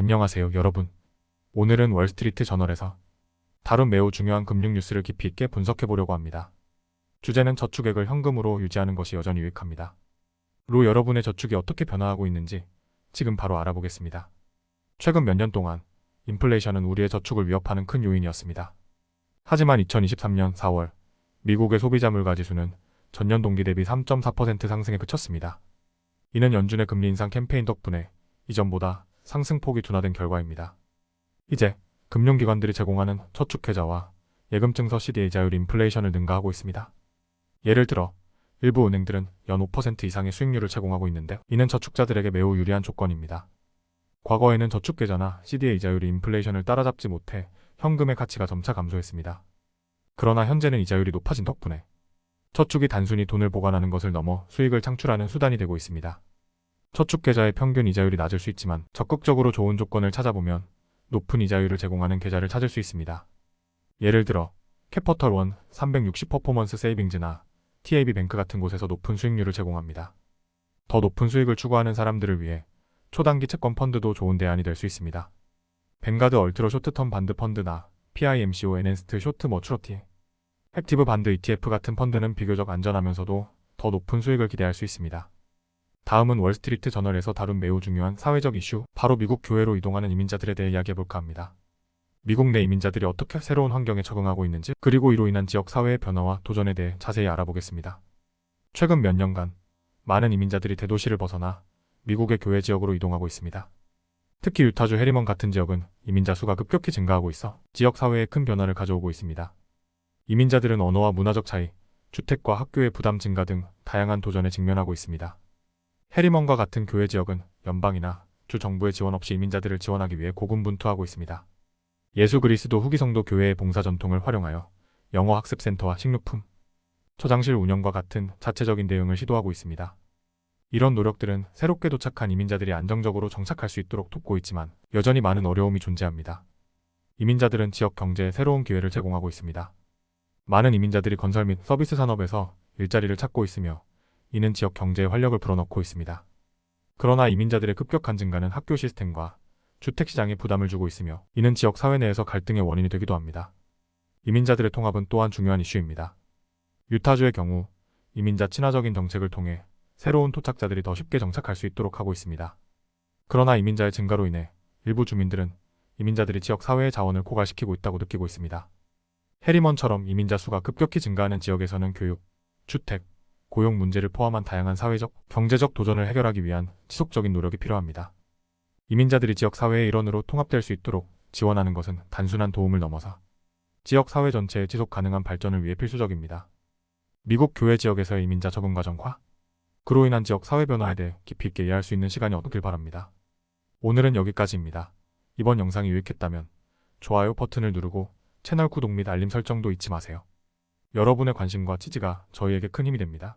안녕하세요, 여러분. 오늘은 월스트리트 저널에서 다룬 매우 중요한 금융 뉴스를 깊이 있게 분석해 보려고 합니다. 주제는 저축액을 현금으로 유지하는 것이 여전히 유익합니다. 로 여러분의 저축이 어떻게 변화하고 있는지 지금 바로 알아보겠습니다. 최근 몇 년 동안 인플레이션은 우리의 저축을 위협하는 큰 요인이었습니다. 하지만 2023년 4월 미국의 소비자 물가 지수는 전년 동기 대비 3.4% 상승에 그쳤습니다. 이는 연준의 금리 인상 캠페인 덕분에 이전보다 상승폭이 둔화된 결과입니다. 이제 금융기관들이 제공하는 저축계좌와 예금증서 CD의 이자율이 인플레이션을 능가하고 있습니다. 예를 들어 일부 은행들은 연 5% 이상의 수익률을 제공하고 있는데 이는 저축자들에게 매우 유리한 조건입니다. 과거에는 저축계좌나 CD의 이자율이 인플레이션을 따라잡지 못해 현금의 가치가 점차 감소했습니다. 그러나 현재는 이자율이 높아진 덕분에 저축이 단순히 돈을 보관하는 것을 넘어 수익을 창출하는 수단이 되고 있습니다. 저축 계좌의 평균 이자율이 낮을 수 있지만 적극적으로 좋은 조건을 찾아보면 높은 이자율을 제공하는 계좌를 찾을 수 있습니다. 예를 들어 캐퍼털 원 360 퍼포먼스 세이빙즈나 TAB 뱅크 같은 곳에서 높은 수익률을 제공합니다. 더 높은 수익을 추구하는 사람들을 위해 초단기 채권 펀드도 좋은 대안이 될 수 있습니다. 뱅가드 얼트로 쇼트텀 반드 펀드나 PIMCO 엔핸스트 쇼트 머추러티 액티브 반드 ETF 같은 펀드는 비교적 안전하면서도 더 높은 수익을 기대할 수 있습니다. 다음은 월스트리트 저널에서 다룬 매우 중요한 사회적 이슈, 바로 미국 교회로 이동하는 이민자들에 대해 이야기해볼까 합니다. 미국 내 이민자들이 어떻게 새로운 환경에 적응하고 있는지, 그리고 이로 인한 지역 사회의 변화와 도전에 대해 자세히 알아보겠습니다. 최근 몇 년간 많은 이민자들이 대도시를 벗어나 미국의 교회 지역으로 이동하고 있습니다. 특히 유타주 해리먼 같은 지역은 이민자 수가 급격히 증가하고 있어 지역 사회에 큰 변화를 가져오고 있습니다. 이민자들은 언어와 문화적 차이, 주택과 학교의 부담 증가 등 다양한 도전에 직면하고 있습니다. 해리먼과 같은 교회 지역은 연방이나 주 정부의 지원 없이 이민자들을 지원하기 위해 고군분투하고 있습니다. 예수 그리스도 후기 성도 교회의 봉사 전통을 활용하여 영어 학습 센터와 식료품, 초장실 운영과 같은 자체적인 대응을 시도하고 있습니다. 이런 노력들은 새롭게 도착한 이민자들이 안정적으로 정착할 수 있도록 돕고 있지만 여전히 많은 어려움이 존재합니다. 이민자들은 지역 경제에 새로운 기회를 제공하고 있습니다. 많은 이민자들이 건설 및 서비스 산업에서 일자리를 찾고 있으며 이는 지역 경제에 활력을 불어넣고 있습니다. 그러나 이민자들의 급격한 증가는 학교 시스템과 주택 시장에 부담을 주고 있으며 이는 지역 사회 내에서 갈등의 원인이 되기도 합니다. 이민자들의 통합은 또한 중요한 이슈입니다. 유타주의 경우 이민자 친화적인 정책을 통해 새로운 토착자들이 더 쉽게 정착할 수 있도록 하고 있습니다. 그러나 이민자의 증가로 인해 일부 주민들은 이민자들이 지역 사회의 자원을 고갈시키고 있다고 느끼고 있습니다. 해리먼처럼 이민자 수가 급격히 증가하는 지역에서는 교육, 주택, 고용 문제를 포함한 다양한 사회적, 경제적 도전을 해결하기 위한 지속적인 노력이 필요합니다. 이민자들이 지역 사회의 일원으로 통합될 수 있도록 지원하는 것은 단순한 도움을 넘어서 지역 사회 전체의 지속 가능한 발전을 위해 필수적입니다. 미국 교회 지역에서의 이민자 적응 과정과 그로 인한 지역 사회 변화에 대해 깊이 있게 이해할 수 있는 시간이 얻길 바랍니다. 오늘은 여기까지입니다. 이번 영상이 유익했다면 좋아요 버튼을 누르고 채널 구독 및 알림 설정도 잊지 마세요. 여러분의 관심과 지지가 저희에게 큰 힘이 됩니다.